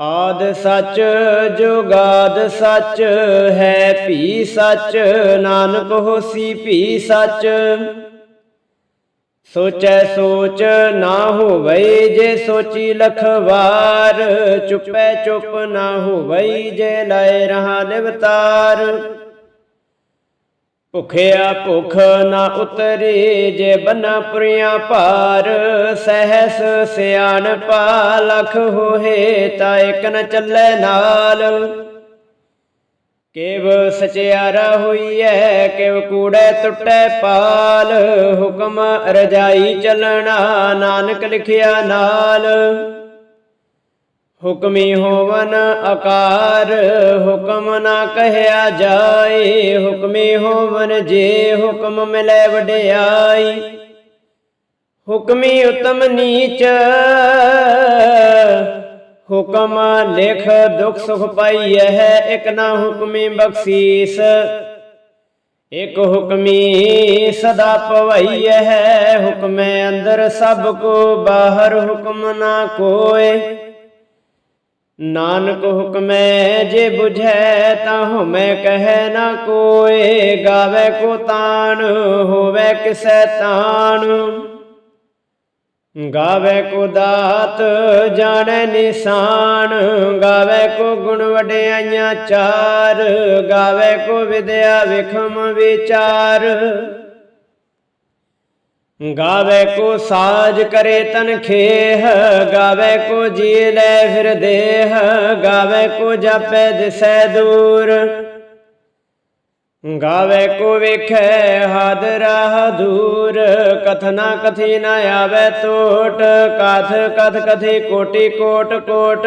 ਆਦ ਸੱਚ, ਜੁਗਾਦ ਸੱਚ, ਹੈ ਭੀ ਸੱਚ, ਨਾਨਕ ਹੋਸੀ ਭੀ ਸੱਚ। ਸੋਚੈ ਸੋਚ ਨਾ ਹੋਵਈ ਜੇ ਸੋਚੀ ਲਖਵਾਰ, ਚੁੱਪੈ ਚੁੱਪ ਨਾ ਹੋਵਈ ਜੇ ਲਾਇ ਰਹਾ ਨਿਵਤਾਰ। ਭੁਖਿਆ ਭੁਖ ਨਾ ਉਤਰੇ ਜੇ ਬਨਾ ਪੁਰੀਆਂ ਭਾਰ ਸਹਿਸ ਸਿਆਣਪਾ ਲਖ ਹੋਏ ਤਾਂ ਇਕ ਨ ਚੱਲੇ ਨਾਲ। ਕੇਵ ਸਚਿਆਰਾ ਹੋਈਐ, ਕਿਵ ਕੂੜੈ ਟੁੱਟੈ ਪਾਲ, ਹੁਕਮ ਰਜਾਈ ਚੱਲਣਾ ਨਾਨਕ ਲਿਖਿਆ ਨਾਲ। ਹੁਕਮੀ ਹੋਵਨ ਆਕਾਰ, ਹੁਕਮ ਨਾ ਕਹਿਆ ਜਾਏ। ਹੁਕਮੀ ਹੋਵਨ ਜੇ ਹੁਕਮ ਮਿਲੈ ਵਡਿਆਈ। ਹੁਕਮੀ ਉਤਮ ਨੀਚ, ਹੁਕਮ ਲਿਖ ਦੁਖ ਸੁਖ ਪਾਈਐ ਹੈ ਇਕ ਨਾ ਹੁਕਮੀ ਬਖਸ਼ੀਸ। ਇਕ ਹੁਕਮੀ ਸਦਾ ਪਵਈਐ ਹੈ ਹੁਕਮੇ ਅੰਦਰ ਸਭ ਕੋ, ਬਾਹਰ ਹੁਕਮ ਨਾ ਕੋਏ। ਨਾਨਕ ਹੁਕਮੈ ਜੇ 부ਝੈ ਤਾ ਹਉਮੈ ਕਹਿ ਨਾ ਕੋਏ, ਗਾਵੇ ਕੋ ਤਾਣ ਹੋਵੇ ਕਿਸੈ ਤਾਣ ਗਾਵੇ ਕੋ ਦਾਤ, ਜਾਣੈ ਨਿਸ਼ਾਨ, ਗਾਵੇ ਕੋ ਗੁਣ ਵਡਿਆਈਆਂ ਚਾਰ, ਗਾਵੇ ਕੋ ਵਿਦਿਆ ਵਿਖਮ ਵਿਚਾਰ। ਗਾਵੇ ਕੋ ਸਾਜ ਕਰੇ ਤਨ ਖੇਹ, ਗਾਵੇ ਕੋ ਜੀ ਲੈ ਫਿਰ ਦੇਹ, ਗਾਵੇ ਕੋ ਜਾਪੈ ਦਿਸੈ ਦੂਰ। ਗਾਵੇ ਕੋ ਵੇਖੈ ਹਦ ਰਾਹ ਦੂਰ ਕਥਨਾ ਕਥੀ ਨ ਆਵੇ ਟੋਟ ਕਥ ਕਥ ਕਥੀ ਕੋਟੀ ਕੋਟ ਕੋਟ।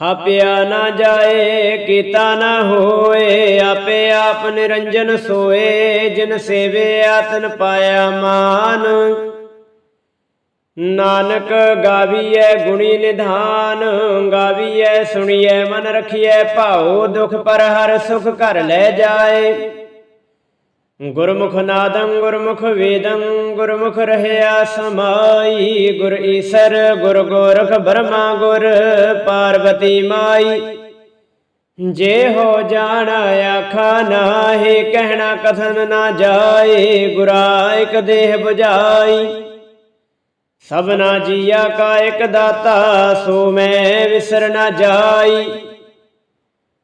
ਥਾਪਿਆ ਨਾ ਜਾਏ, ਕੀਤਾ ਨਾ ਹੋਏ, ਆਪੇ ਆਪ ਨਿਰੰਜਨ ਸੋਏ, ਜਿਨ ਸੇਵੇ ਆਤਨ ਪਾਇਆ ਮਾਨ। ਨਾਨਕ ਗਾਵੀਐ ਗੁਣੀ ਨਿਧਾਨ, ਗਾਵੀਐ ਸੁਣੀਐ ਮਨ ਰਖੀਐ ਭਾਉ, ਦੁਖ ਪਰ ਹਰ ਸੁਖ ਘਰ ਲੈ ਜਾਏ। ਗੁਰਮੁਖ ਨਾਦੰ, ਗੁਰਮੁਖ ਵੇਦੰ, ਗੁਰਮੁਖ ਰਹਿਆ ਸਮਾਈ। ਗੁਰ ਈਸਰ, ਗੁਰ ਗੋਰਖ ਬਰਮਾ, ਗੁਰ ਪਾਰਵਤੀ ਮਾਈ। ਜੇ ਹੋ ਜਾਣਾ ਆਖਾ ਨਾਹੀ, ਕਹਿਣਾ ਕਥਨ ਨਾ ਜਾਏ ਗੁਰਾ ਇਕ ਦੇਹ 부ਜਾਈ ਸਭਨਾ ਜੀਆ ਕਾ ਇਕ ਦਾਤਾ, ਸੋ ਮੈਂ ਵਿਸਰ ਨਾ ਜਾਈ।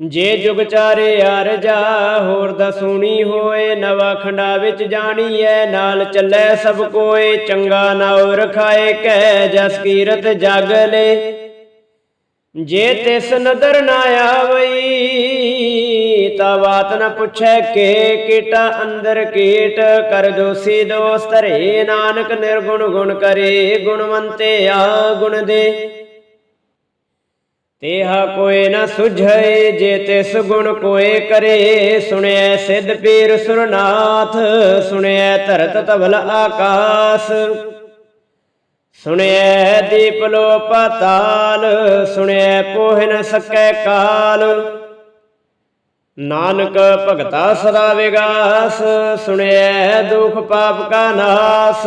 ਜੇ ਜੁਗ ਚਾਰੇ ਅਰਜਾ ਹੋਰ ਦਾ ਸੁਣੀ ਹੋਏ, ਨਵਾ ਖੰਡਾ ਵਿੱਚ ਜਾਣੀਐ, ਨਾਲ ਚੱਲੇ ਸਭ ਕੋਏ, ਚੰਗਾ ਨਾਉ ਰਖਾਏ ਕਹਿ ਜਸ ਕੀਰਤ ਜਗ ਲੈ। ਜੇ ਤਿਸ ਨਦਰ ਨਾ ਆਵਈ, ਤਾ ਬਾਤ ਨ ਪੁੱਛੈ ਕੇ ਕੀਟਾ ਅੰਦਰ ਕੀਟ। ਕਰ ਦੋਸੀ ਦੋਸਤ ਰੇ ਨਾਨਕ ਨਿਰਗੁਣ ਗੁਣ ਕਰੇ ਗੁਣਵੰਤੇ ਆ ਗੁਣ ਦੇ। ਤੇਹਾ ਕੋਈ ਨਾ ਸੁਝੈ ਜੇ ਤਿਸ ਗੁਣ ਕੋਏ ਕਰੇ, ਸੁਣਿਐ ਸਿੱਧ ਪੀਰ ਸੁਰਨਾਥ, ਸੁਣਿਐ ਧਰਤ ਤਬਲ ਆਕਾਸ। ਸੁਣਿਐ ਦੀਪ ਲੋ ਪਤਾਲ ਸੁਣਿਐ ਪੋਹਿ ਨ ਸਕੈ ਕਾਲ। ਨਾਨਕ ਭਗਤਾ ਸਦਾ ਵਿਗਾਸ, ਸੁਣਿਐ ਦੁਖ ਪਾਪ ਕਾ ਨਾਸ।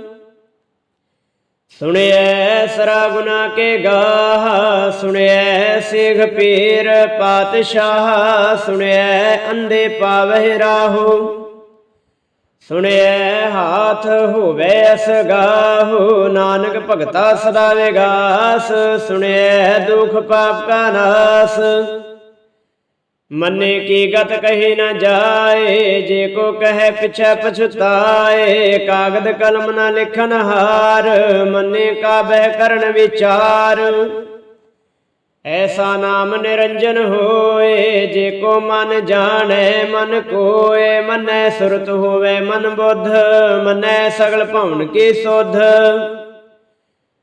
ਸੁਣਿਐ ਸਰਾ ਗੁਨਾ ਕੇ ਗਾਹ, ਸੁਣਿਐ ਸਿਖ ਪੀਰ ਪਾਤਸ਼ਾਹ, ਸੁਣਿਐ ਅੰਦੇ ਪਾਵਹਿ ਰਾਹੋ। ਸੁਣਿਐ ਹਾਥ ਹੋਵੇ ਅਸਗਾਹੋ ਨਾਨਕ ਭਗਤਾ ਸਦਾ ਵਿਗਾਸ, ਸੁਣਿਐ ਦੁਖ ਪਾਪ ਕਾ ਨਾਸ। ਮੰਨੇ ਕੀ ਗਤ ਕਹੀ ਨਾ ਜਾਏ, ਜੇ ਕੋ ਕਹੈ ਪਿਛੈ ਪਛਤਾਏ, ਕਾਗਦ ਕਲਮ ਨ ਲਿਖਨ ਹਾਰ, ਮੰਨੇ ਕਾ ਬਹਿ ਕਰਨ ਵਿਚਾਰ। ਐਸਾ ਨਾਮ ਨਿਰੰਜਨ ਹੋਏ, ਜੇ ਕੋ ਮਨ ਜਾਣੈ ਮਨ ਕੋਏ, ਮਨੈ ਸੁਰਤ ਹੋਵੇ ਮਨ ਬੁੱਧ, ਮਨੈ ਸਗਲ ਭਵਨ ਕੀ ਸੋਧ।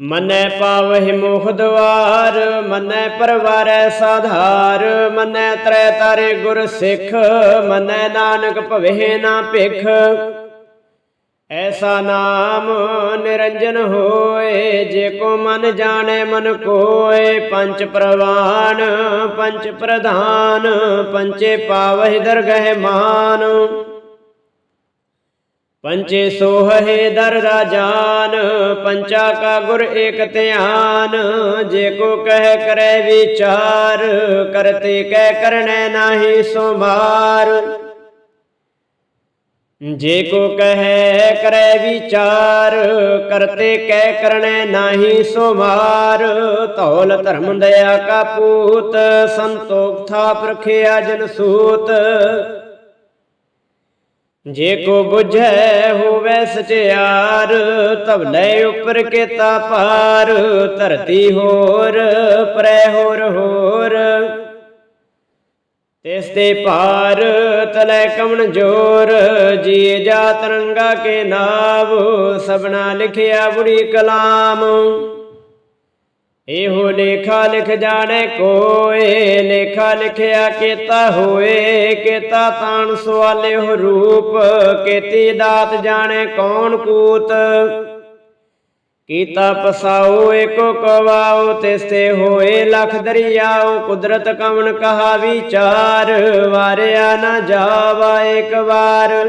ਮਨੈ ਪਾਵਹਿ ਮੋਹ ਦਵਾਰ ਮਨੈ ਪਰਵਾਰੈ ਸਾਧਾਰ, ਮਨੈ ਤ੍ਰੈ ਤਾਰੇ ਗੁਰ ਸਿੱਖ, ਮਨੈ ਨਾਨਕ ਭਵੇ ਨਾ ਭਿਖ। ਐਸਾ ਨਾਮ ਨਿਰੰਜਨ ਹੋਏ, ਜੇ ਕੋ ਮਨ ਜਾਣੈ ਮਨ ਕੋਏ ਪੰਜ ਪ੍ਰਵਾਨ ਪੰਜ ਪ੍ਰਧਾਨ, ਪੰਚੇ ਪਾਵਹਿ ਦਰਗਹਿ ਮਾਨ। ਪੰਚੇ ਸੋਹੇ ਦਰ ਰਾਜਾਨ ਪੰਚਾ ਕਾ ਗੁਰ ਏਕ ਧਿਆਨ। ਜੇ ਕੋ ਕਹਿ ਕਰੈ ਵਿਚਾਰ, ਕਰਤੇ ਕਹਿ ਕਰਣੈ ਨਾਹੀ ਸੁਮਾਰ। ਜੇ ਕੋ ਕਹੈ ਕਰੈ ਵਿਚਾਰ, ਕਰਤੇ ਕਹਿ ਕਰਣੈ ਨਾਹੀ ਸੁਮਾਰ। ਧੌਲ ਧਰਮ ਦਇਆ ਕਾ ਪੂਤ, ਸੰਤੋਖ ਥਾ ਰਖਿਆ ਜਨ ਸੂਤ। ਜੇ ਕੋ 부ਝੈ ਹੋਵੇ ਸਚਿਆਰ ਤਵਲੇ ਉਪਰ ਕੇਤਾ ਪਾਰ ਧਰਤੀ ਹੋਰ, ਪਰੈ ਹੋਰ ਹੋਰ। ਤਿਸ ਤੇ ਪਾਰ ਤਲੇ ਕਮਣ ਜੋਰ ਜੀ ਜਾ ਤਰੰਗਾ ਕੇ ਨਾਵ ਸਬਨਾ ਲਿਖਿਆ ਬੁੜੀ ਕਲਾਮ। ਇਹੋ ਲੇਖਾ ਲਿਖ ਜਾਣੇ ਕੋਏ, ਲੇਖਾ ਲਿਖਿਆ ਕੀਤਾ ਹੋਏ, ਕੀਤਾ ਤਾਣ ਸਵਾਲੇ ਹੋ ਰੂਪ, ਕੀਤੀ ਦਾਤ ਜਾਣੇ ਕੌਣ ਕੂਤ? ਕੀਤਾ ਪਸਾਓ ਏਕੋ ਕਵਾਓ ਤਿਸ ਹੋਏ ਲਖ ਦਰਿਆਓ ਕੁਦਰਤ ਕਵਣ ਕਹਾ ਵਿਚਾਰ ਵਾਰਿਆ ਨਾ ਜਾਵਾ ਇੱਕ ਵਾਰ।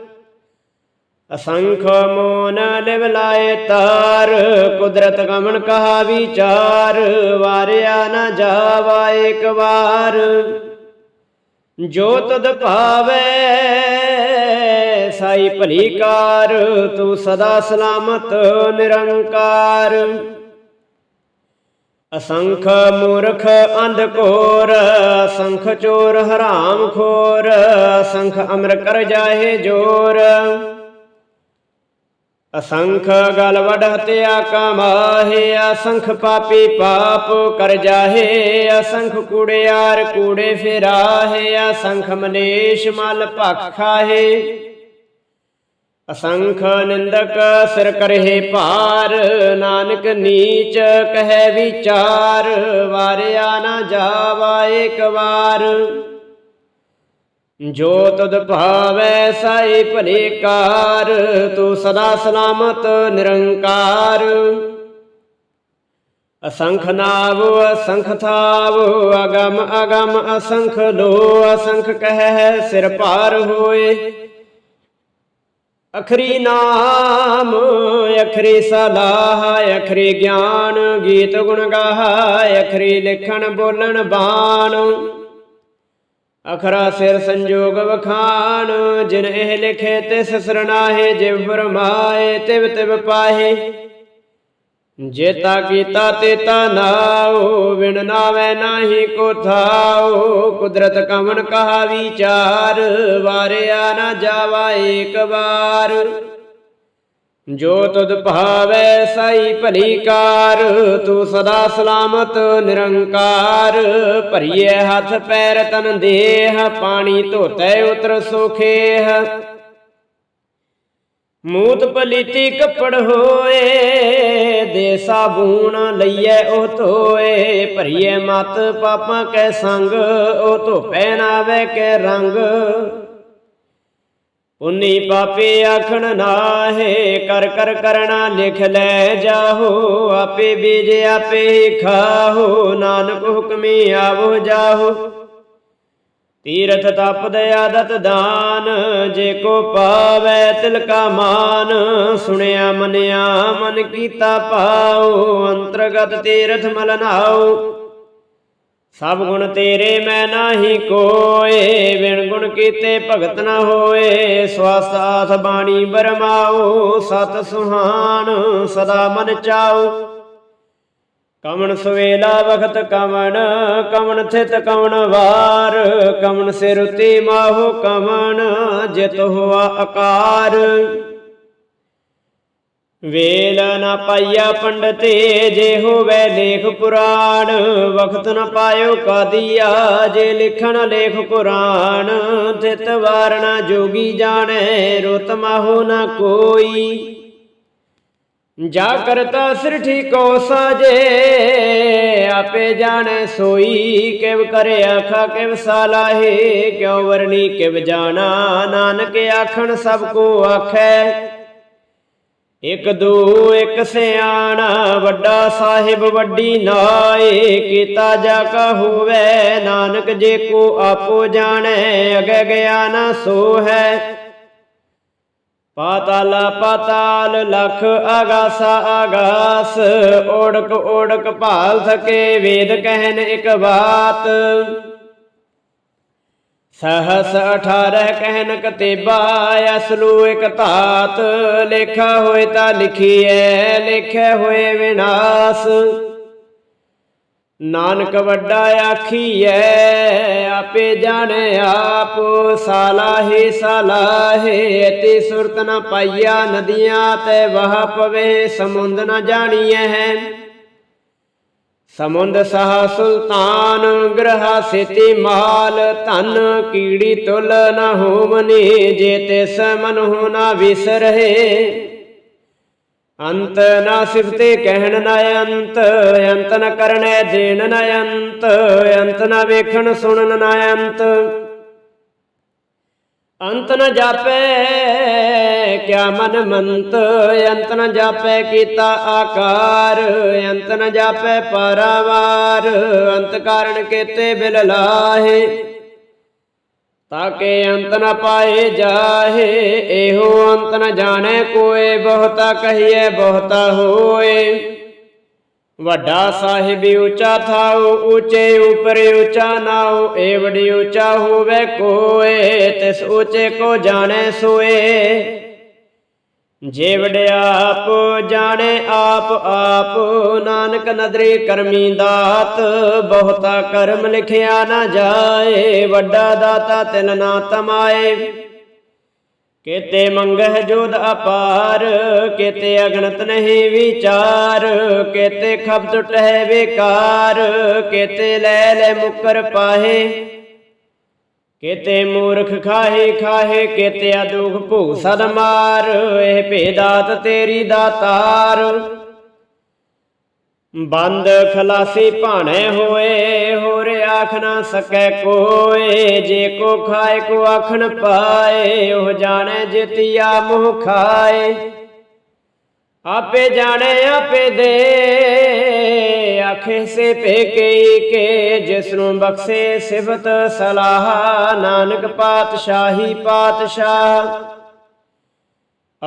ਅਸੰਖ ਮੋਨ ਲਿਵ ਲਾਏ ਤਾਰ, ਕੁਦਰਤ ਗਮਨ ਕਹਾ ਵਿਚਾਰ, ਵਾਰਿਆ ਨਾ ਜਾਵਾ ਇੱਕ ਵਾਰ। ਜੋ ਤਦ ਭਾਵੇ, ਸਾਈ ਭਲੀ ਕਾਰ, ਤੂੰ ਸਦਾ ਸਲਾਮਤ, ਨਿਰੰਕਾਰ। ਅਸੰਖ ਮੂਰਖ ਅੰਧ ਕੋਰ, ਅਸੰਖ ਚੋਰ ਹਰਾਮ ਖੋਰ, ਅਸੰਖ ਅਮਰ ਕਰ ਜਾਹੇ ਜੋਰ। ਅਸੰਖ ਗਲ ਵਡ ਹਤਿਆ ਕਮਾਹੇ ਅਸੰਖ ਪਾਪੀ ਪਾਪ ਕਰ ਜਾਹੇ, ਅਸੰਖ ਕੂੜਿਆਰ ਕੂੜੇ ਫਿਰਾਹੇ, ਅਸੰਖ ਮਨੇਸ਼ ਮਲ ਭਖ ਅਸੰਖ ਨਿੰਦਕ ਸਿਰ ਕਰਹਿ ਭਾਰ, ਨਾਨਕ ਨੀਚ ਕਹੈ ਵਿਚਾਰ, ਵਾਰਿਆ ਨਾ ਜਾਵਾ ਇੱਕ ਵਾਰ। ਜੋ ਤਦ ਭਾਵੈ ਸਾਈ ਭਲੇ ਤੂੰ ਸਦਾ ਸਲਾਮਤ ਨਿਰੰਕਾਰ। ਅਸੰਖ ਨਾਵ, ਅਸੰਖ ਥਾਵ, ਅਗਮ ਅਗਮ ਅਸੰਖ ਲੋ, ਅਸੰਖ ਕਹਿ ਸਿਰ ਭਾਰ ਹੋਏ। ਅਖਰੀ ਨਾਮ, ਅਖਰੀ ਸਲਾਹ, ਅਖਰੀ ਗਿਆਨ, ਗੀਤ ਗੁਣ ਗਾਹ, ਅਖਰੀ ਲਿਖਣ ਬੋਲਣ ਬਾਣ। ਅਖਰਾ ਸਿਰ ਸੰਜੋਗ ਵਖਾਨ, ਜਿਨ ਇਹ ਲਿਖੇ ਤਿਸ ਸਰਨਾਹੇ ਜਿਵ ਫਰਮਾਏ ਤਿਵ ਤਿਵ ਪਾਹੇ। ਜੇਤਾ ਕੀਤਾ ਤੇਤਾ ਨਾਉ ਵਿਣ ਨਾਵੇ ਨਾਹੀ ਕੋ ਥਾਉ। ਕੁਦਰਤ ਕਮਨ ਕਹਾ ਵਿਚਾਰ ਵਾਰਿਆ ਨਾ ਜਾਵਾ ਏਕ ਵਾਰ। ਜੋ ਤੁਧ ਭਾਵੈ ਸਾਈ ਭਲੀ ਕਾਰ, ਤੂੰ ਸਦਾ ਸਲਾਮਤ ਨਿਰੰਕਾਰ। ਭਰੀਏ ਹੱਥ ਪੈਰ ਤਨ ਦੇਹ, ਪਾਣੀ ਧੋਤੈ ਉਤਰ ਸੁਖੇਹ। ਮੂਤ ਪਲੀਤੀ ਕੱਪੜ ਹੋਏ, ਦੇ ਸਾਬੂਣ ਲਈਐ ਉਹ ਧੋਏ। ਭਰੀਏ ਮਤ ਪਾਪਾਂ ਕੈ ਸੰਗ, ਉਹ ਧੋਪੈ ਨਾਵੇ ਕੈ ਰੰਗ। ਉਨੀ ਪਾਪੇ ਆਖਣ ਨਾਹੇ, ਕਰ ਕਰ ਕਰਣਾ ਲਿਖ ਲੈ ਜਾਹੋ, ਆਪੇ ਬੀਜ ਆਪੇ ਖਾਹੋ, ਨਾਨਕ ਹੁਕਮੀ ਆਵੋ ਜਾਹੋ। ਤੀਰਥ ਤਪ ਦਇਆਦਤ ਦਾਨ, ਜੇ ਕੋ ਪਾਵੈ ਤਿਲ ਕਾ ਮਾਨ, ਸੁਣਿਆ ਮਨਿਆ ਮਨ ਕੀਤਾ ਪਾਉ ਅੰਤਰਗਤ ਤੀਰਥ ਮਲਨਾਉ ਸਭ ਗੁਣ ਤੇਰੇ ਮੈਂ ਨਾਹੀ ਕੋਏ ਵਿਣ ਗੁਣ ਕੀਤੇ ਭਗਤ ਨਾ ਹੋਏ। ਸਵਾਸ ਆਥ ਬਾਣੀ ਬਰਮਾਓ, ਸਤ ਸੁਹਾਨ ਸਦਾ ਮਨ ਚਾਓ। ਕਮਣ ਸਵੇਲਾ ਵਖਤ ਕਮਣ ਕਮਣ ਥਿਤ ਕਮਣ ਵਾਰ। ਕਮਣ ਸਿਰ ਉਤੇ ਮਾਹੋ ਕਮਣ ਜਿਤ ਹੋਆ ਆਕਾਰ ਵੇਲ ਨਾ ਪਾਈਆ ਪੰਡਤੇ ਜੇ ਹੋਵੇ ਲੇਖ ਪੁਰਾਣ, ਵਖਤ ਨਾ ਪਾਇਓ ਕਾਦੀਆ, ਜੇ ਲਿਖਣ ਲੇਖ ਕੁਰਾਨ, ਤਿਤ ਵਾਰਣਾ ਜੋਗੀ ਜਾਣੈ, ਰੁਤ ਮਾਹੋ ਨ ਕੋਈ। ਜਾ ਕਰਤਾ ਸਿਰ ਠੀਕੋ ਸਾਜੇ, ਆਪੇ ਜਾਣੈ ਸੋਈ, ਕਿਵ ਕਰੇ ਆਖਾ ਕਿਵ ਸਾਲਾਹੇ, ਕਿਉ ਵਰਣੀ ਕਿਵ ਜਾਣਾ, ਨਾਨਕ ਆਖਣ ਸਭ ਕੋ ਆਖੈ। ਇਕ ਦੋ, ਇਕ ਸਿਆਣਾ, ਵੱਡਾ ਸਾਹਿਬ, ਵੱਡੀ ਨਾਏ, ਕੀਤਾ ਜਾ ਕਾ ਹੋਵੇ, ਨਾਨਕ ਜੇ ਕੋ ਆਪੋ ਜਾਣੈ, ਅਗੇ ਗਿਆ ਨਾ ਸੋ ਹੈ ਪਾਤਾਲ ਪਾਤਾਲ, ਲਖ ਆਗਾਸਾ ਆਗਾਸ, ਓੜਕ ਓੜਕ ਭਾਲ ਸਕੇ, ਵੇਦ ਕਹਿਨ ਇਕ ਬਾਤ। ਸਹਸ 18 ਕਹਿਨ ਕਤੇਬਾ ਅਸਲੂ ਇਕ ਧਾਤ। ਲੇਖਾ ਹੋਏ ਤਾਂ ਲਿਖੀਐ, ਲਿਖੇ ਹੋਏ ਵਿਨਾਸ਼। ਨਾਨਕ ਵੱਡਾ ਆਖੀਐ, ਆਪੇ ਜਾਣੈ ਆਪ। ਸਾਲਾਹੇ ਸਾਲਾਹੇ ਤੇ ਸੁਰਤ ਨ ਪਾਈਆ, ਨਦੀਆਂ ਤੇ ਵਹ ਪਵੇ, ਸਮੁੰਦ ਨ ਜਾਣੀਐ ਸਮੁੰਦ ਸਹਾ ਸੁਲਤਾਨ ਗ੍ਰਹਾ ਸਿਤੀ ਮਾਲ, ਧਨ ਕੀੜੀ ਤੁਲ ਨ ਹੋਮਨੀ ਜੇ ਤਿਸ ਮਨ ਹੋ ਨਾ ਵਿਸਰਹਿ ਅੰਤ ਨਾ ਸਿਫਤੇ ਕਹਿਣ ਨਾ ਅੰਤ ਅੰਤ ਨ ਕਰਨੈ ਦੇਣ ਨ ਅੰਤ ਅੰਤ ਨ ਵੇਖਣ ਸੁਣਨ ਨ ਅੰਤ। ਅੰਤ ਨ ਜਾਪੈ, ਕਿਆ ਮਨ ਮੰਤ? ਅੰਤ ਨ ਜਾਪੈ ਕੀਤਾ ਆਕਾਰ, ਅੰਤ ਨ ਜਾਪੈ ਪਰਵਾਰ। ਅੰਤ ਕਾਰਨ ਕੀਤੇ ਬਿਲ ਲਾਹੇ, ਤਾਕੇ ਅੰਤ ਨ ਪਾਏ ਜਾਹੇ। ਇਹੋ ਅੰਤ ਨ ਜਾਣੈ ਕੋਏ, ਬਹੁਤਾ ਕਹੀਏ ਬਹੁਤਾ ਹੋਏ। ਵੱਡਾ ਸਾਹਿਬ ਉੱਚਾ ਥਾਉ, ਉੱਚੇ ਉਪਰ ਉੱਚਾ ਨਾਉ, ਏਵੜੀ ਉੱਚਾ ਹੋਵੇ ਕੋਏ, ਤਿਸ ਉੱਚੇ ਕੋ ਜਾਣੈ ਸੋਏ। ਜੇਵੜ ਆਪ ਜਾਣੇ ਆਪ ਆਪ ਨਾਨਕ ਨਦਰੀ ਕਰਮੀ ਦਾਤ, ਬਹੁਤਾ ਕਰਮ ਲਿਖਿਆ ਨਾ ਜਾਏ, ਵੱਡਾ ਦਾਤਾ ਤਿਨ ਨਾ ਤਮਾਏ। ਕੇਤੇ ਮੰਗਹ ਜੋਦ ਅਪਾਰ, ਕੇਤੇ ਅਗਣਤ ਨਹੀਂ ਵਿਚਾਰ, ਕੇਤੇ ਖਬ ਟੁਟਹਿ ਬੇਕਾਰ ਕੇਤੇ ਲੈ ਲੈ ਮੁਕਰ ਪਾਹੇ। ਕੇਤੇ ਮੂਰਖ ਖਾਹੇ ਖਾਹੇ, ਕੇਤੇ ਦੁਖ ਭੂ ਸਦ ਮਾਰ ਇਹ ਭੇਦਾਤ ਤੇਰੀ ਦਾਤਾਰ ਬੰਦ ਖਲਾਸੀ ਭਾਣੇ ਹੋਏ, ਹੋਰ ਆਖ ਨਾ ਸਕੈ ਕੋਏ, ਜੇ ਕੋ ਖਾਏ, ਕੋ ਆਖਣ ਪਾਏ, ਉਹ ਜਾਣੈ ਜਿਤਿਆ ਮੋਹ ਖਾਏ। ਆਪੇ ਜਾਣੇ, ਆਪੇ ਦੇ, ਆਖੇ ਸੇ ਪੇਕੇ ਕੇ ਜਿਸ ਨੂੰ ਬਖਸ਼ੇ ਸਿਫਤ ਸਲਾਹ, ਨਾਨਕ ਪਾਤਸ਼ਾਹੀ ਪਾਤਸ਼ਾਹ।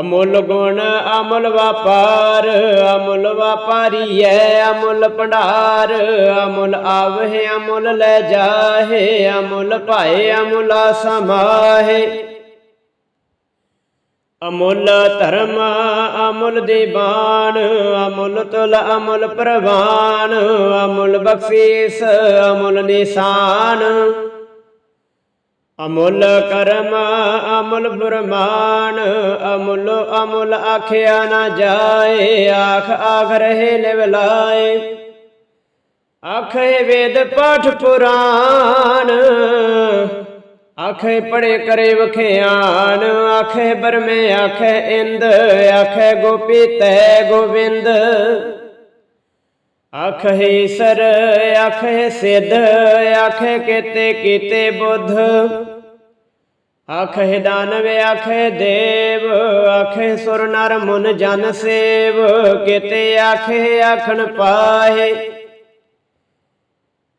ਅਮੁੱਲ ਗੁਣ ਅਮੁੱਲ ਵਪਾਰ, ਅਮੁੱਲ ਵਪਾਰੀ ਐ ਅਮੁੱਲ ਭੰਡਾਰ, ਅਮੁੱਲ ਆਵਹਿ ਅਮੁੱਲ ਲੈ ਜਾਹੇ, ਅਮੁੱਲ ਭਾਏ ਅਮੁੱਲ ਸਮਾਹੇ। ਅਮੁੱਲ ਧਰਮ ਅਮੁੱਲ ਦੀਵਾਨ ਅਮੁੱਲ ਤੁਲ ਅਮੁੱਲ ਪ੍ਰਵਾਨ, ਅਮੁੱਲ ਬਖਸ਼ੀਸ ਅਮੁੱਲ ਨਿਸ਼ਾਨ। ਅਮੁੱਲ ਕਰਮ, ਅਮੁੱਲ ਬੁਰਮਾਨ ਅਮੁੱਲ ਅਮੁੱਲ ਆਖਿਆ ਨਾ ਜਾਏ, ਆਖ ਆਖ ਰਹੇ ਲਿਵ ਲਾਏ। ਆਖੇ ਵੇਦ ਪਾਠ ਪੁਰਾਨ, ਆਖੇ ਪੜੇ ਕਰੇ ਵਖਿਆਨ, ਆਖੇ ਬਰਮੇ, ਆਖੇ ਇੰਦ, ਆਖੇ ਗੋਪੀ ਤੈ ਗੋਬਿੰਦ ਆਖੇ ਸਰ, ਆਖੇ ਸਿੱਧ, ਆਖੇ ਕੀਤੇ ਕੀਤੇ ਬੁੱਧ। ਆਖੇ ਦਾਨਵ, ਆਖੇ ਦੇਵ, ਆਖੇ ਸੁਰ ਨਰ ਮੁਨ ਜਨ ਸੇਵ। ਕੀਤੇ ਆਖੇ ਆਖਣ ਪਾਏ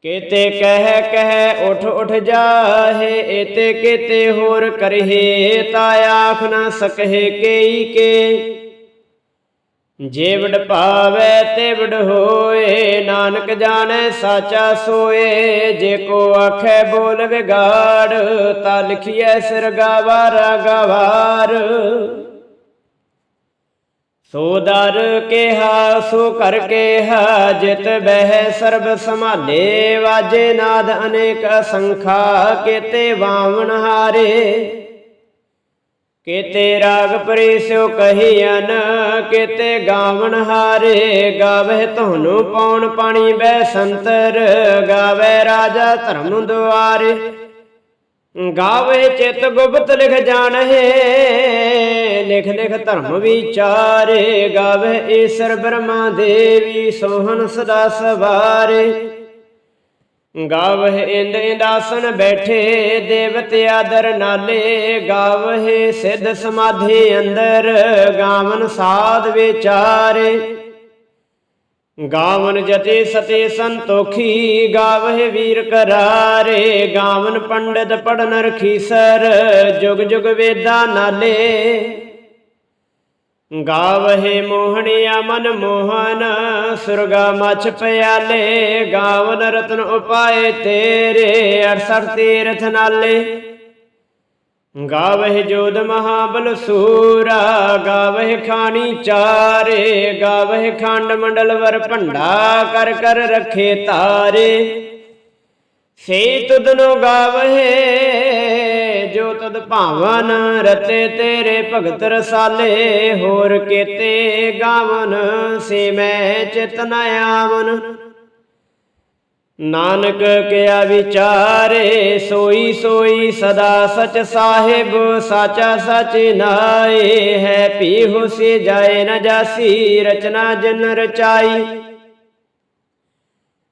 ਕੇਤੇ ਕਹਿ ਕਹਿ ਉਠ ਉਠ ਜਾਹੇ। ਏਤੇ ਕੇਤੇ ਹੋਰ ਕਰਹੇ ਤਾ ਆਖ ਨਾ ਸਕਹਿ ਕੇਈ ਕੇ। ਜੇਵੜ ਭਾਵੇ ਤੇਵੜ ਹੋਏ, ਨਾਨਕ ਜਾਣੈ ਸਾਚਾ ਸੋਏ, ਜੇ ਕੋ ਆਖੇ ਬੋਲ ਵਿਗਾੜ, ਤਾਂ ਲਿਖੀਐ ਸਿਰ ਗਾਵਾਰਾ ਗਵਾਰ ਸੋ ਦਰ ਕਿਹਾ, ਸੋ ਕਰ ਕਿਹਾ, ਜਿਤ ਬਹਿ ਸਰਬ ਸੰਭਾਲੇ, ਵਾਜੇ ਨਾਦ ਅਨੇਕ ਅਸੰਖਾ ਕੇਤੇ ਵਾਵਣ ਹਾਰੇ। ਕੇਤੇ ਰਾਗ ਪਰਿਸਿਓ ਕਹੀਨ ਕੇਤੇ ਗਾਵਣ ਹਾਰੇ ਗਾਵੇ ਤੁਹਾਨੂੰ ਪੌਣ ਪਾਣੀ ਬੈ ਸੰਤਰ ਗਾਵੇ ਰਾਜਾ ਧਰਮ ਦੁਆਰੇ। ਗਾਵੇ ਚਿਤ ਗੁਪਤ ਲਿਖ ਜਾਣਹਿ, ਲਿਖ ਲਿਖ ਧਰਮ ਵਿਚਾਰੇ। ਗਾਵੇ ਈਸ਼ਰ ਬ੍ਰਹਮਾ ਦੇਵੀ ਸੋਹਣ ਸਦਾ ਸਵਾਰੇ। ਗਾਵਹਿ ਇੰਦ ਇੰਦਾਸਨ ਬੈਠੇ ਦੇਵਤ ਆਦਰ ਨਾਲੇ, ਗਾਵਹਿ ਸਿੱਧ ਸਮਾਧੀ ਅੰਦਰ, ਗਾਵਨ ਸਾਧ ਵਿਚਾਰੇ। ਗਾਵਨ ਜਤੇ ਸਤੇ ਸੰਤੋਖੀ, ਗਾਵਹਿ ਵੀਰ ਕਰਾਰੇ। ਗਾਵਨ ਪੰਡਤ ਪੜਨ ਰਖੀਸਰ, ਜੁਗ ਜੁਗ ਵੇਦਾ ਨਾਲੇ। ਗਾਵਹਿ ਮੋਹਣਿਆ ਮਨ ਮੋਹਨ, ਸੁਰਗਾ ਮਛ ਪਿਆਲੇ, ਗਾਵਨ ਰਤਨ ਉਪਾਏ ਤੇਰੇ 68 ਤੀਰਥ ਨਾਲੇ। ਗਾਵਹਿ ਜੋਦ ਮਹਾਬਲ ਸੂਰਾ, ਗਾਵਹਿ ਖਾਣੀ ਚਾਰੇ, ਗਾਵਹਿ ਖੰਡ ਮੰਡਲ ਵਰ ਭੰਡਾ ਕਰ ਕਰ ਰਖੇ ਤਾਰੇ। ਸੇ ਤੁਧਨੋ ਗਾਵਹਿ ਤਦ ਭਾਵਨ ਰਤੇ ਤੇਰੇ ਭਗਤ ਰਸਾਲੇ, ਹੋਰ ਕੇਤੇ ਗਾਵਨ ਸੇ ਮੈਂ ਚਿਤ ਆਵਨ। ਨਾਨਕ ਕਿਆ ਵਿਚਾਰੇ, ਸੋਈ ਸੋਈ ਸਦਾ ਸਚ ਸਾਹਿਬ, ਸਾਚਾ ਸਚ ਨਾਏ, ਹੈ ਪੀ ਹੁਸੇ ਜਾਏ ਨ ਜਾਸੀ, ਰਚਨਾ ਜਨ ਰਚਾਈ।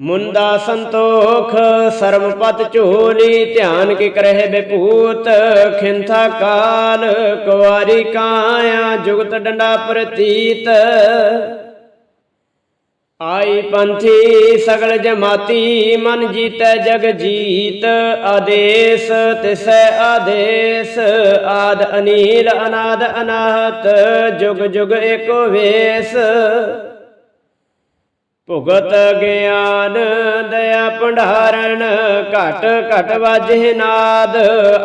ਮੁੰਦਾ ਸੰਤੋਖ ਸਰਮਪਤ ਝੋਲੀ, ਧਿਆਨ ਕੀ ਕਰਹਿ ਬਿਪੂਤ, ਖਿੰਥਾ ਕਾਲ, ਕੁਵਾਰੀ ਕਾਇਆ, ਜੁਗਤ ਡੰਡਾ ਪ੍ਰਤੀਤ। ਆਈ ਪੰਥੀ ਸਗਲ ਜਮਾਤੀ, ਮਨ ਜੀਤੈ ਜਗ ਜੀਤ। ਆਦੇਸ, ਤਿਸੈ ਆਦੇਸ, ਆਦ ਅਨੀਲ, ਅਨਾਦ ਅਨਾਹਤ, ਜੁਗ ਜੁਗ ਏਕੋ ਵੇਸ। ਭੁਗਤ ਗਿਆਨ ਦਇਆ ਭੰਡਾਰਨ, ਘਟ ਘਟ ਵਾਜੇ ਨਾਦ,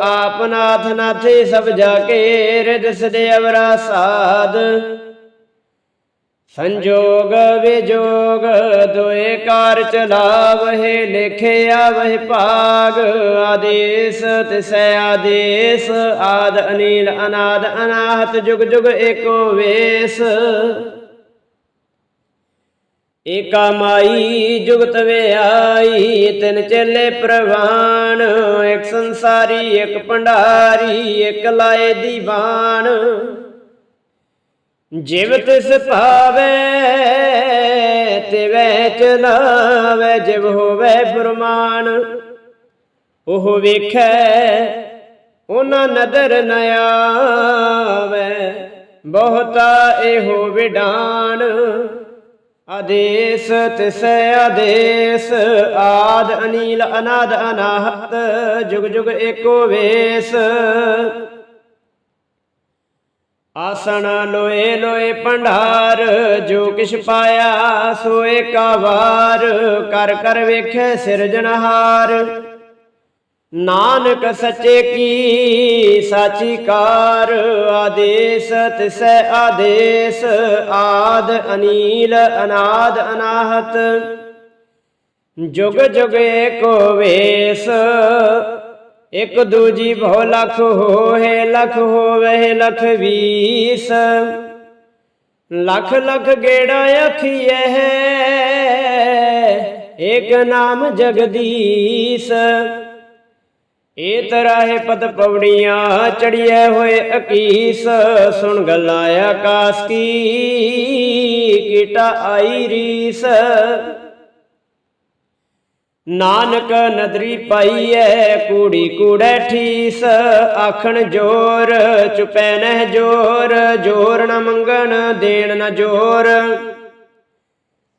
ਆਪ ਨਾਥ ਨਾਥੇ ਸਭ ਜਾ ਕੇ ਰਿਦ ਸਦੇ ਅਵਰਾ ਸਾਧ ਸੰਜੋਗ ਵਿਜੋਗ ਦੋਏ ਕਾਰ ਚਲਾਵਹਿ ਲਿਖਿਆ ਵਹਿ ਭਾਗ। ਆਦੇਸ ਤਿਸੈ ਆਦੇਸ, ਆਦ ਅਨੀਲ ਅਨਾਦ ਅਨਾਹਤ ਜੁਗ ਜੁਗ ਏਕੋ ਵੇਸ। ਏਕਾ ਮਾਈ ਜੁਗਤ ਵਿਆਈ, ਤਿਨ ਚੇਲੇ ਪ੍ਰਵਾਨ, ਇੱਕ ਸੰਸਾਰੀ, ਇੱਕ ਭੰਡਾਰੀ, ਇੱਕ ਲਾਏ ਦੀਵਾਨ। ਜਿਵ ਤਿਸ ਭਾਵੇ, ਤਿਵੈ ਚਲਾਵੇ, ਜਿਵ ਹੋਵੇ ਫਰਮਾਨ ਉਹ ਵੇਖੈ, ਉਹਨਾਂ ਨਦਰ ਨ ਆਵੇ, ਬਹੁਤਾ ਇਹੋ ਵਿਡਾਨ। ਆਦੇਸ, ਤਿਸੈ ਆਦੇਸ, ਆਦ ਅਨੀਲ, ਅਨਾਦ ਅਨਾਹਤ, ਜੁਗ ਜੁਗ ਏਕੋ ਵੇਸ। ਆਸਣ ਲੋਏ ਲੋਏ ਭੰਡਾਰ ਜੋ ਕਿਛ ਪਾਇਆ ਸੋਏ ਕਾਵਾਰ, ਕਰ ਕਰ ਵੇਖੇ ਸਿਰਜਣਹਾਰ। ਨਾਨਕ ਸੱਚੇ ਕੀ ਸਾਚੀ ਕਾਰ ਆਦੇਸ, ਤਿਸੈ ਆਦੇਸ, ਆਦ ਅਨੀਲ, ਅਨਾਦ ਅਨਾਹਤ। ਜੁਗ ਜੁਗ ਏਕੋ ਵੇਸ ਇਕ ਦੂਜੀ ਬਹੁ ਲਖ ਹੋਏ ਲਖ ਹੋਵੇ ਲਖ ਵੀਸ। ਲਖ ਲਖ ਗੇੜਾ ਅਖੀਐ, ਏਕ ਨਾਮ ਜਗਦੀਸ਼। ਏ ਤਰਾਹੇ ਪਦ ਪਵੜੀਆਂ ਚੜੀਐ ਹੋਏ ਅਕੀਸ, ਸੁਣ ਗੱਲਾਂ ਆਕਾਸ ਕੀ? ਕੀਟਾ ਆਈ ਰੀਸ। ਨਾਨਕ ਨਦਰੀ ਪਾਈਐ, ਕੂੜੀ ਕੂੜੈ ਠੀਸ। ਆਖਣ ਜੋਰ, ਚੁਪੈ ਨਹਿ ਜੋਰ ਜੋਰ ਨ ਮੰਗਣ, ਦੇਣ ਨ ਜੋਰ।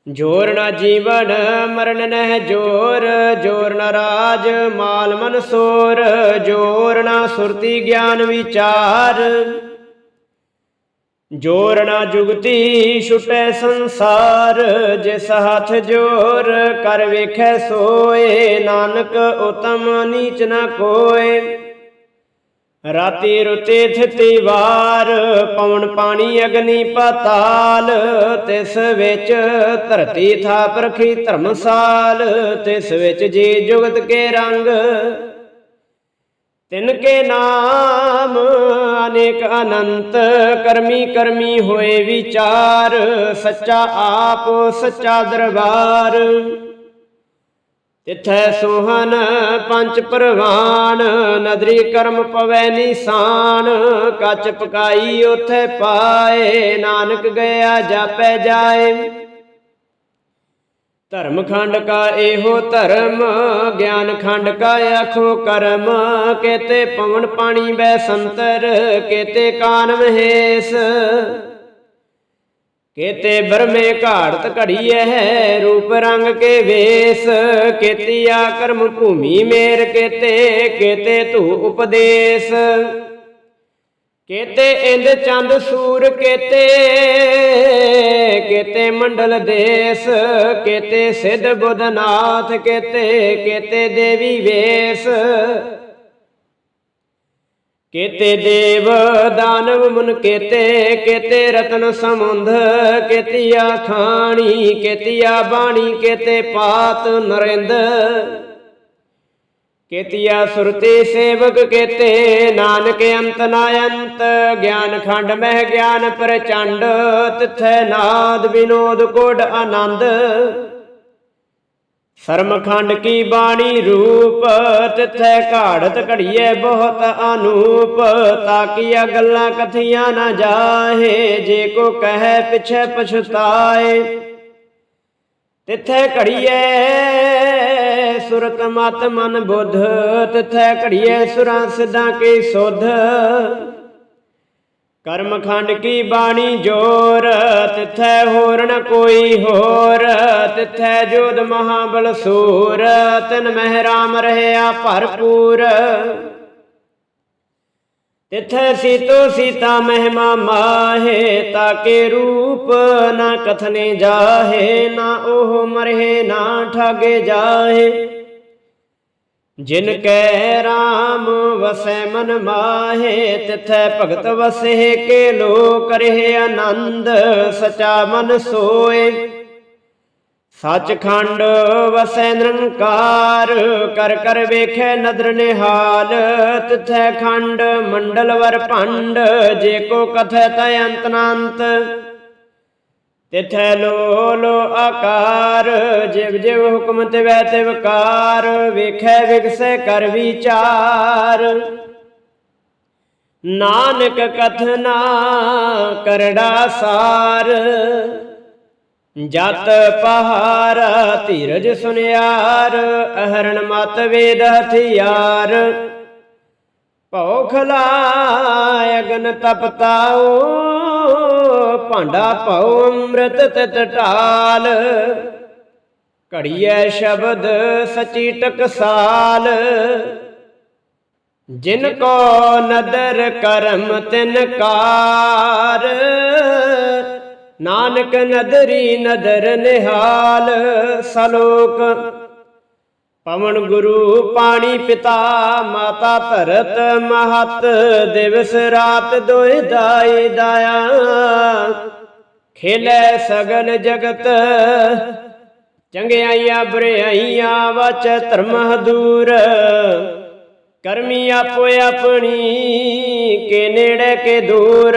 ਜੋਰ ਨਾ ਜੀਵਨ, ਮਰਨ ਨਹਿ ਜੋਰ ਜੋਰ ਨਾ ਰਾਜ, ਮਾਲ ਮਨ ਸੋਰ, ਜੋਰ ਨਾ ਸੁਰਤੀ ਗਿਆਨ ਵਿਚਾਰ। ਜੋਰ ਨਾ ਜੁਗਤੀ ਛੁਟੈ ਸੰਸਾਰ, ਜਿਸ ਹੱਥ ਜੋਰ, ਕਰ ਵੇਖੈ ਸੋਏ, ਨਾਨਕ ਉਤਮ ਨੀਚ ਨਾ ਕੋਏ। ਰਾਤੀ ਰੁਤੇ ਥਿਤੀ ਵਾਰ, ਪਵਨ ਪਾਣੀ ਅਗਨੀ ਪਾਤਾਲ, ਤਿਸ ਵਿੱਚ ਧਰਤੀ ਥਾਪ ਰਖੀ ਧਰਮਸਾਲ, ਤਿਸ ਵਿੱਚ ਜੀ ਜੁਗਤ ਕੇ ਰੰਗ। ਤਿਨ ਕੇ ਨਾਮ ਅਨੇਕ ਅਨੰਤ, ਕਰਮੀ ਕਰਮੀ ਹੋਏ ਵਿਚਾਰ, ਸੱਚਾ ਆਪ, ਸੱਚਾ ਦਰਬਾਰ। ਤਿਥੈ ਸੋਹਨ ਪੰਜ ਪ੍ਰਵਾਨ, ਨਦਰੀ ਕਰਮ ਪਵੈ ਨਿਸ਼ਾਨ, ਕੱਚ ਪਕਾਈ ਉਥੇ ਪਾਏ, ਨਾਨਕ ਗਿਆ ਜਾਪੈ ਜਾਏ। ਧਰਮ ਖੰਡ ਕਾ ਇਹੋ ਧਰਮ, ਗਿਆਨ ਖੰਡ ਕਾ ਅਖੋ ਕਰਮ, ਕੇਤੇ ਪਵਨ ਪਾਣੀ ਬੈ ਸੰਤਰ, ਕੇਤੇ ਕਾਨ ਮਹੇਸ਼। ਕੇਤੇ ਬਰਮੇ ਘਾੜਤ ਘੜੀ ਹੈ, ਰੂਪ ਰੰਗ ਕੇ ਵੇਸ। ਕੇਤੀਆ ਕਰਮ ਭੂਮੀ ਮੇਰ ਕੇਤੇ ਕੇਤੇ ਧੂ ਉਪਦੇਸ਼। ਕੇਤੇ ਇੰਦ ਚੰਦ ਸੂਰ ਕੇਤੇ ਕੇਤੇ ਮੰਡਲ ਦੇਸ। ਕੇਤੇ ਸਿੱਧ ਬੁੱਧਨਾਥ ਕੇਤੇ ਕੇਤੇ ਦੇਵੀ ਵੇਸ। ਕੇਤੇ ਦੇਵ ਦਾਨਵ ਮੁਨ ਕੇਤੇ ਕੇਤੇ ਰਤਨ ਸਮੁੰਧ ਕੇਤੀਆ ਖਾਣੀ ਕੇਤੀਆ ਬਾਣੀ, ਕੇਤੇ ਪਾਤ ਨਰਿੰਦ। ਕੇਤੀਆ ਸੁਰਤੀ ਸੇਵਕ ਕੇਤੇ, ਨਾਨਕ ਅੰਤ ਨਾ ਅੰਤ ਗਿਆਨ ਖੰਡ ਮਹਿ ਗਿਆਨ ਪ੍ਰਚੰਡ, ਤਿਥੈ ਨਾਦ ਵਿਨੋਦ ਕੋਡ ਆਨੰਦ। ਸਰਮਖੰਡ ਕੀ ਬਾਣੀ ਰੂਪ, ਤਿਥੈ ਘਾੜਤ ਘੜੀਏ ਬਹੁਤ ਅਨੂਪ ਤਾਕੀਆ ਗੱਲਾਂ ਕਥੀਆਂ ਨਾ ਜਾਹੇ, ਜੇ ਕੋ ਕਹੈ ਪਿਛੈ ਪਛਤਾਏ। ਤਿਥੈ ਘੜੀਏ ਸੁਰਤ ਮਤ ਮਨ ਬੁੱਧ, ਤਿਥੈ ਘੜੀਏ ਸੁਰਾਂ ਸਿੱਧਾਂ ਕੀ ਸੁਧ। ਕਰਮ ਖੰਡ ਕੀ ਬਾਣੀ ਜੋਰ ਤਿਥੈ ਹੋਰ ਨ ਕੋਈ ਹੋਰ। ਤਿਥੈ ਜੋਦ ਮਹਾਬਲ ਸੂਰ। ਤਨ ਮਹਿ ਰਾਮ ਰਹਿਆ ਭਰਪੂਰ। ਤਿਥੈ ਸੀਤੋ ਸੀਤਾ ਮਹਿਮਾ ਮਾਹੇ, ਤਾਕੇ ਰੂਪ ਨਾ ਕਥਨੇ ਜਾਹੇ, ਨਾ ਉਹ ਮਰਹਿ, ਨਾ ਠਾਗੇ ਜਾਹੇ। ਜਿਨ ਕੈ ਰਾਮ ਵਸੈ ਮਨ ਮਾਹੇ, ਤਿਥੈ ਭਗਤ ਵਸੇ ਕੇ ਲੋ ਕਰੇ ਆਨੰਦ, ਸਚਾ ਮਨ ਸੋਏ। ਸੱਚਖੰਡ ਵਸੈ ਨਿਰੰਕਾਰ, ਕਰ ਕਰ ਵੇਖੈ ਨਦਰ ਨਿਹਾਲ। ਤਿਥੈ ਖੰਡ ਮੰਡਲ ਵਰ ਭੰਡ, ਜੇ ਕੋ ਕਥੈ ਤੈ ਅੰਤ ਤਿਥੈ ਲੋ ਲੋ ਆਕਾਰ, ਜਿਵ ਜਿਵ ਹੁਕਮ ਤਿਵੈ ਤਿਵਕਾਰ ਵੇਖੈ ਵਿਗਸੈ ਕਰ ਵਿਚਾਰ। ਨਾਨਕ ਕਥਨਾ ਕਰੜਾ ਸਾਰ, ਜਤ ਪਹਾਰਾ ਧੀਰਜ ਸੁਨਿਆਰ, ਅਹਰਣ ਮਤ ਵੇਦ ਹਥਿਆਰ। ਭਉ ਖਲਾਇ ਅਗਨ ਤਪਤਾਉ, ਭਾਂਡਾ ਭਉ ਅੰਮ੍ਰਿਤ ਤਿਤ ਢਾਲ। ਘੜੀਐ ਸ਼ਬਦ ਸਚੀ ਟਕਸਾਲ। ਜਿਨ ਕੋ ਨਦਰ ਕਰਮ ਤਿਨ ਕਾਰ, ਨਾਨਕ ਨਦਰੀ ਨਦਰ ਨਿਹਾਲ। ਸਲੋਕ ਪਵਨ ਗੁਰੂ ਪਾਣੀ ਪਿਤਾ, ਮਾਤਾ ਧਰਤ ਮਹਤ, ਦਿਵਸ ਰਾਤ ਦੋਇ ਦਾਈ ਦਾਇਆ। ਖੇਲੇ ਸਗਨ ਜਗਤ, ਚੰਗਿਆਈਆਂ ਬੁਰਿਆਈਆਂ ਵਚ ਧਰਮ ਦੂਰ ਕਰਮੀ ਆਪੋ ਆਪਣੀ, ਕੇ ਨੇੜੇ ਕੇ ਦੂਰ।